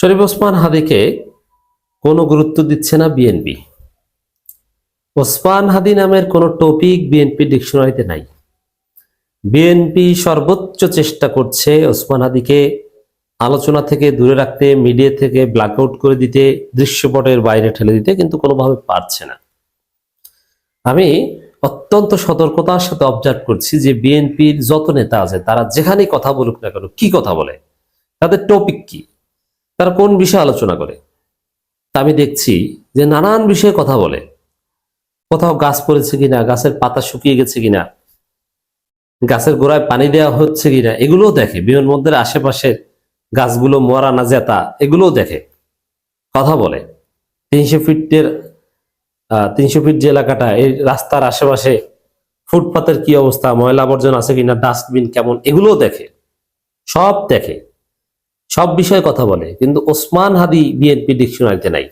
শরীফ ওসমান হাদিকে কোনো গুরুত্ব দিচ্ছে না বিএনপি ওসমান হাদি নামের কোনো টপিক বিএনপি ডিকশনারিতে নাই। বিএনপি সর্বোচ্চ চেষ্টা করছে ওসমান হাদিকে আলোচনা থেকে দূরে রাখতে, মিডিয়া থেকে ব্ল্যাকআউট করে দিতে, দৃশ্যপটের বাইরে ঠেলে দিতে কিন্তু কোনোভাবে পারছে না। আমি অত্যন্ত সতর্কতার সাথে অবজার্ভ করছি যে বিএনপির যত নেতা আছে, তারা যেখানেই কথা বলুক না কেন, কি কথা বলে, তাদের টপিক কি? তারা কোন বিষয়ে আলোচনা করে? তা আমি দেখছি যে নানান বিষয়ে কথা বলে। কোথাও গাছ পড়েছে কিনা, গাছের পাতা শুকিয়ে গেছে কিনা, গাছের গোড়ায় পানি দেওয়া হচ্ছে কিনা, এগুলোও দেখে। বিমানবন্দরের আশেপাশের গাছগুলো মরা না জেতা এগুলোও দেখে, কথা বলে। তিনশো ফিটের তিনশো ফিট যে এলাকাটা, এই রাস্তার আশেপাশে ফুটপাতের কি অবস্থা, ময়লা আবর্জনা আছে কিনা, ডাস্টবিন কেমন, এগুলোও দেখে, সব দেখে। সব বিষয়ে কথা বলে, কিন্তু ওসমান হাদি বিএনপি ডিকশনারিতে নাই।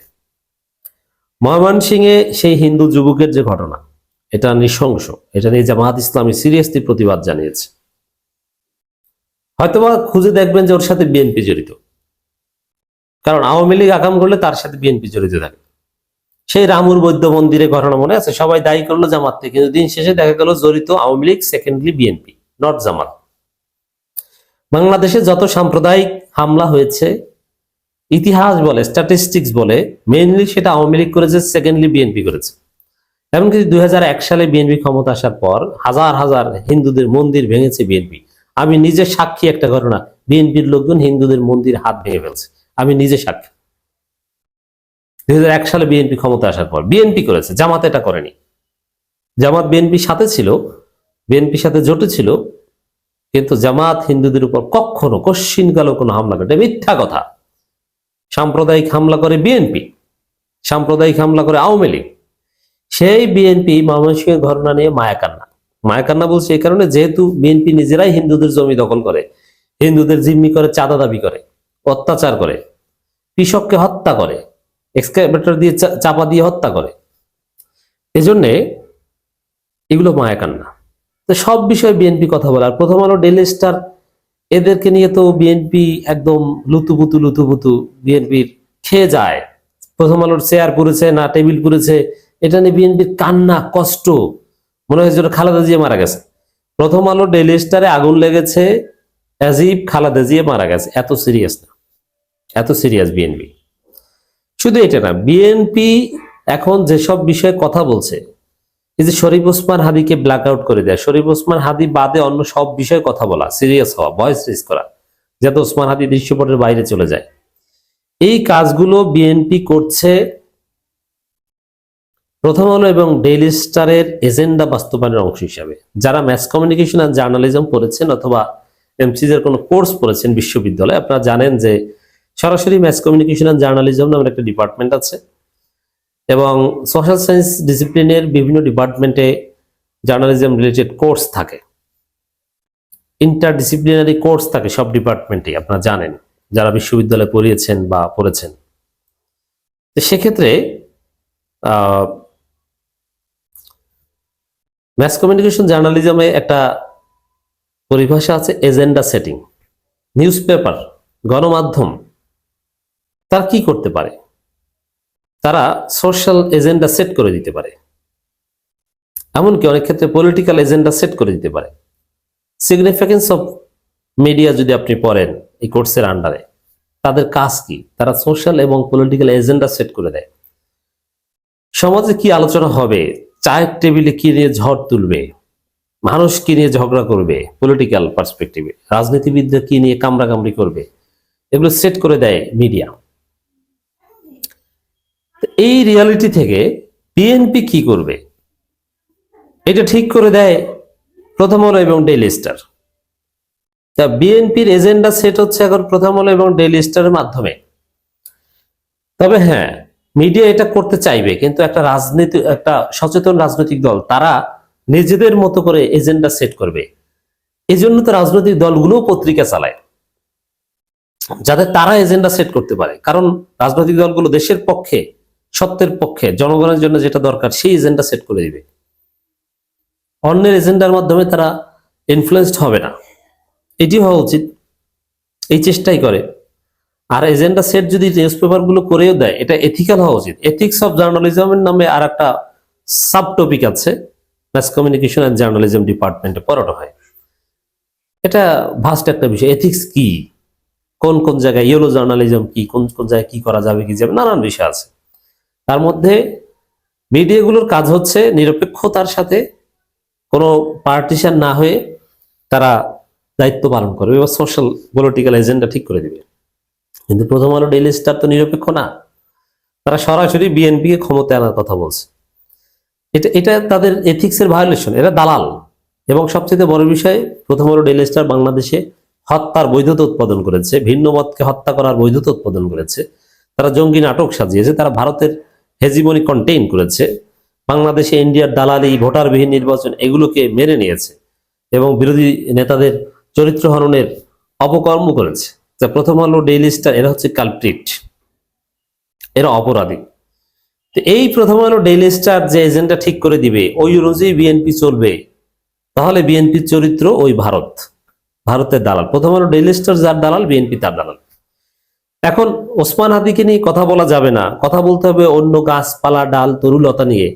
ময়মনসিংহে সেই হিন্দু যুবকের যে ঘটনা, এটা নৃশংস, এটা নিয়ে জামাত ইসলামী সিরিয়াসলি প্রতিবাদ জানিয়েছে। হয়তোবা খুঁজে দেখবেন যে ওর সাথে বিএনপি জড়িত। কারণ আওয়ামী লীগ আকাম করলে তার সাথে বিএনপি জড়িত থাকে। সেই রামুর বৈদ্য মন্দিরে ঘটনা মনে আছে? সবাই দায়ী করল জামাতকে, কিন্তু দিন শেষে দেখা গেল জড়িত Awami League secondly BNP not Jamaat. বাংলাদেশে যত সাম্প্রদায়িক হামলা হয়েছে, ইতিহাস বলে স্ট্যাটিস্টিক্স বলে মেইনলি সেটা আওয়ামী লীগ করেছে সেকেন্ডলি বিএনপি করেছে। এমনকি দুই হাজার এক সালে বিএনপি ক্ষমতা আসার পর হাজার হাজার হিন্দুদের মন্দির ভেঙেছে বিএনপি আমি নিজে সাক্ষী একটা ঘটনা বিএনপির লোকজন হিন্দুদের মন্দির হাত ভেঙে ফেলছে। আমি নিজে সাক্ষী। দুই হাজার এক সালে বিএনপি ক্ষমতা আসার পর বিএনপি করেছে, জামাত এটা করেনি। জামাত বিএনপির সাথে ছিল বিএনপির সাথে জোটে ছিল কিন্তু জামাত হিন্দুদের উপর কখনো কশ্চিনকালও কোনো হামলা করে মিথ্যা কথা। সাম্প্রদায়িক হামলা করে বিএনপি সাম্প্রদায়িক হামলা করে আওয়ামী লীগ। সেই বিএনপি ময়মনসিংহের ঘটনা নিয়ে মায়াকান্না মায়াকান্না বলছে এই কারণে যেহেতু বিএনপি নিজেরাই হিন্দুদের জমি দখল করে, হিন্দুদের জিম্মি করে, চাঁদা দাবি করে, অত্যাচার করে, কৃষককে হত্যা করে, এক্সকাভেটর দিয়ে চাপা দিয়ে হত্যা করে। এজন্যে এগুলো মায়াকান্না তো সব বিষয়ে বিএনপি কথা বলে আর প্রথম আলো ডেলি স্টার এদেরকে নিয়ে তো বিএনপি একদম লুতুপুতু লুতুপুতু বিএনপির খেয়ে যায়। প্রথম আলোর চেয়ার পুড়েছে, না টেবিল পুড়েছে, এটা নিয়ে বিএনপির কান্না, কষ্ট। মনে হয় যেন খালেদা জিয়া মারা গেছে। প্রথম আলো ডেলি স্টারে আগুন লেগেছে অ্যাজিব খালেদা জিয়া মারা গেছে। এত সিরিয়াস না। এত সিরিয়াস বিএনপি শুধু এটা না বিএনপি এখন যেসব বিষয়ে কথা বলছে এই যে শরীফ ওসমান হাদিকে ব্ল্যাক আউট করে দেয়। শরীফ ওসমান হাদি বাদে অন্য সব বিষয়ে কথা বলা সিরিয়াস হওয়া ভয়েস রেজ করা, যাতে ওসমান হাদি দৃশ্যপটের বাইরে চলে যায়। এই কাজগুলো বিএনপি করছে প্রথম আলো এবং ডেইলি স্টারের এজেন্ডা বাস্তবায়নের অংশ হিসাবে। যারা ম্যাস কমিউনিকেশন আর জার্নালিজম পড়েছেন অথবা এমসিজ এর কোনো কোর্স পড়েছেন বিশ্ববিদ্যালয়ে, আপনারা জানেন যে সরাসরি ম্যাস কমিউনিকেশন আর জার্নালিজম নামের একটা ডিপার্টমেন্ট আছে। এবং সোশ্যাল সায়েন্স ডিসিপ্লিনের বিভিন্ন ডিপার্টমেন্টে জার্নালিজম রিলেটেড কোর্স থাকে। ইন্টার ডিসিপ্লিনারি কোর্স থাকে সব ডিপার্টমেন্টে আপনারা জানেন, যারা বিশ্ববিদ্যালয়ে পড়িয়েছেন বা পড়েছেন। তো সেক্ষেত্রে ম্যাস কমিউনিকেশন জার্নালিজমে একটা পরিভাষা আছে এজেন্ডা সেটিং নিউজ পেপার গণমাধ্যম, তার কি করতে পারে? তারা সোশ্যাল এজেন্ডা সেট করে দিতে পারে। এমনকি অনেক ক্ষেত্রে পলিটিক্যাল এজেন্ডা সেট করে দিতে পারে। সিগনিফিকেন্স অফ মিডিয়া যদি আপনি পড়েন এই কোর্সের আন্ডারে তাদের কাজ কি? তারা সোশ্যাল এবং পলিটিক্যাল এজেন্ডা সেট করে দেয়। সমাজে কি আলোচনা হবে? চায়ের টেবিলে কি নিয়ে ঝড় তুলবে? মানুষ কি নিয়ে ঝগড়া করবে? পলিটিক্যাল পার্সপেক্টিভে রাজনীতিবিদরা কি নিয়ে কামড়াকামড়ি করবে? এগুলো সেট করে দেয় মিডিয়া এই রিয়ালিটি থেকে বিএনপি কি করবে? এটা ঠিক করে দেয় প্রথম আলো এবং ডেইলি স্টার তা বিএনপির এজেন্ডা সেট হচ্ছে এখন প্রথম আলো এবং ডেইলি স্টারের মাধ্যমে। তবে হ্যাঁ মিডিয়া এটা করতে চাইবে, কিন্তু একটা রাজনীতি, একটা সচেতন রাজনৈতিক দল, তারা নিজেদের মতো করে এজেন্ডা সেট করবে। এই জন্য তো রাজনৈতিক দলগুলোও পত্রিকা চালায়, যাতে তারা এজেন্ডা সেট করতে পারে। কারণ রাজনৈতিক দলগুলো দেশের পক্ষে সত্যের পক্ষে, জনগণের জন্য যেটা দরকার, সেই এজেন্ডা সেট করে দিবে। অন্যের এজেন্ডার মাধ্যমে তারা ইনফ্লুয়েসড হবে না। এটি হওয়া উচিত। এই চেষ্টাই করে। আর এজেন্ডা সেট যদি নিউজ পেপারগুলো করেও দেয়, এটা এথিক্যাল হওয়া উচিত। এথিক্স অফ জার্নালিজমের নামে আর একটা সাব টপিক আছে মাস কমিউনিকেশন অ্যান্ড জার্নালিজম ডিপার্টমেন্টে পড়ানো হয়। এটা ভাস্ট একটা বিষয়। এথিক্স কি? কোন কোন জায়গায় ইয়েলো জার্নালিজম কি? কোন কোন জায়গায় কি করা যাবে কি যাবে? নানান বিষয় আছে। তার মধ্যে মিডিয়াগুলোর কাজ হচ্ছে নিরপেক্ষতার সাথে কোনো পার্টিশন না হয়ে তারা দায়িত্ব পালন করবে এবং সোশ্যাল পলিটিক্যাল এজেন্ডা ঠিক করে দিবে। কিন্তু প্রথম আলো ডেইলি স্টার তো নিরপেক্ষ না। তারা সরাসরি বিএনপিকে ক্ষমতা আনার কথা বলছে। এটা এটা তাদের এথিক্সের ভায়োলেশন এরা দালাল। এবং সবচেয়ে বড় বিষয়, প্রথম আলো ডেইলি স্টার বাংলাদেশে হত্যার বৈধতা উৎপাদন করেছে, ভিন্ন মতকে হত্যা করার বৈধতা উৎপাদন করেছে। তারা জঙ্গি নাটক সাজিয়েছে, তারা ভারতের হেজিমনি কন্টেইন করেছে, বাংলাদেশে ইন্ডিয়ার দালালি, ভোটারবিহীন নির্বাচন এগুলোকে মেনে নিয়েছে এবং বিরোধী নেতাদের চরিত্র হননের অপকর্ম করেছে। যা প্রথম আলো ডেইলি স্টার, এরা হচ্ছে কালপ্রিট, এরা অপরাধী। তো এই প্রথম আলো ডেইলি স্টার যে এজেন্ডা ঠিক করে দিবে, ওই অনুযায়ী বিএনপি চলবে, তাহলে বিএনপির চরিত্র ওই ভারত, ভারতের দালাল। প্রথম আলো ডেইলি স্টার, যার দালাল বিএনপি, তার দালাল। এখন ওসমান হাদিকে নিয়ে কথা বলা যাবে না। কথা বলতে হবে অন্য গাছপালা, ডাল তরুলতা নিয়ে।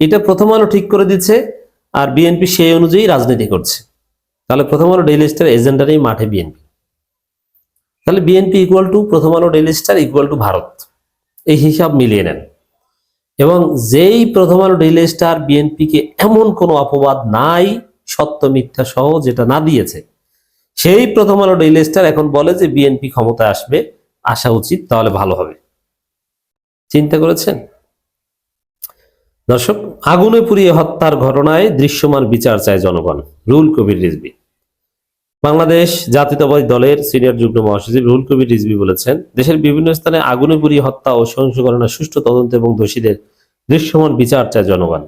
এটা প্রথম আলো ঠিক করে দিচ্ছে আর বিএনপি সেই অনুযায়ী রাজনীতি করছে। তাহলে প্রথম আলো ডেইলি স্টার এজেন্ডা নেই মাঠে বিএনপি তাহলে BNP equal to Prothom Alo Daily Star equal to Bharat. এই হিসাব মিলিয়ে নেন। এবং যেই প্রথম আলো ডেইলি স্টার বিএনপিকে এমন কোনো অপবাদ নাই, সত্য, মিথ্যা সহ যেটা না দিয়েছে, সেই প্রথম আলো ডেইলি স্টার এখন বলে যে বিএনপি ক্ষমতায় আসবে। আসা উচিত, তাহলে ভালো হবে। চিন্তা করেছেন? দর্শক, আগুনে পুড়িয়ে হত্যার ঘটনায় দৃশ্যমান বিচার চায় জনগণ রুল কবির রিজবি বাংলাদেশ জাতীয়তাবাদী দলের সিনিয়র যুগ্ম মহাসচিব রুল কবির রিজবি বলেছেন, দেশের বিভিন্ন স্থানে আগুনে পুড়িয়ে হত্যা ও সহিংস ঘটনার সুষ্ঠু তদন্ত এবং দোষীদের দৃশ্যমান বিচার চায় জনগণ।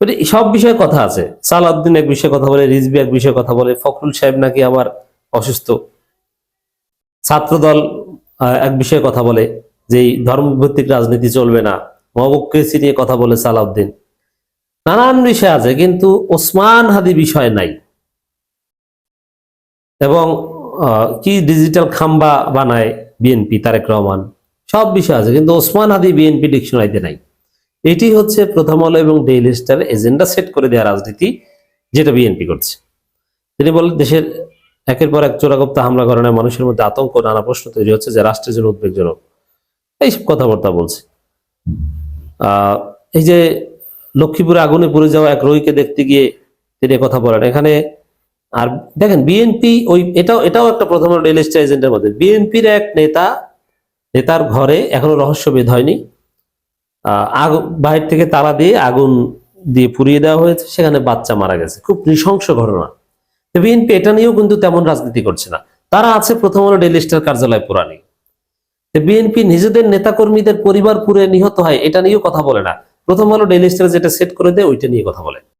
মানে সব বিষয়ে কথা আছে। সালাউদ্দিন এক বিষয়ে কথা বলে রিজবি এক বিষয়ে কথা বলে, ফখরুল সাহেব নাকি আবার অসুস্থ। ছাত্রদল এক বিষয়ে কথা বলে যে ধর্মভিত্তিক রাজনীতি চলবে না। মবক্রেসি নিয়ে কথা বলে সালাউদ্দিন। নানান বিষয় আছে, কিন্তু ওসমান হাদি বিষয় নাই। এবং কি ডিজিটাল খাম্বা বানায় বিএনপি, তারেক রহমান, সব বিষয় আছে, কিন্তু ওসমান হাদি বিএনপি ডিকশনারিতে নাই। এটি হচ্ছে প্রথম আলো এবং ডেইলি স্টার এজেন্ডা সেট করে দেওয়া রাজনীতি যেটা বিএনপি করছে। তিনি বলেন দেশের একের পর এক চোরাগপ্তা হামলা ঘটনায় মানুষের মধ্যে আতঙ্ক, নানা প্রশ্ন তৈরি হচ্ছে, যে রাষ্ট্রের জন্য উদ্বেগজনক। এইসব কথাবার্তা বলছে। এই যে লক্ষ্মীপুরে আগুনে পুড়ে যাওয়া এক রোগীকে দেখতে গিয়ে তিনি কথা বলেন। এখানে আর দেখেন বিএনপি ওই, এটাও এটাও একটা প্রথম ডেইলি স্টার এজেন্ডার মধ্যে। বিএনপির এক নেতা, নেতার ঘরে এখনও রহস্য বেদ হয়নি বাইরে থেকে তালা দিয়ে আগুন দিয়ে পুড়িয়ে দেওয়া হয়েছে, সেখানে বাচ্চা মারা গেছে। খুব নৃশংস ঘটনা। বিএনপি এটা নিয়েও কিন্তু তেমন রাজনীতি করছে না। তারা আছে প্রথম হলো ডেলিস্টার কার্যালয় পুরানি। বিএনপি নিজেদের নেতাকর্মীদের পরিবার পুরে নিহত হয়, এটা নিয়েও কথা বলে না। প্রথম হলো ডেলিস্টার যেটা সেট করে দেয়, ওইটা নিয়ে কথা বলে।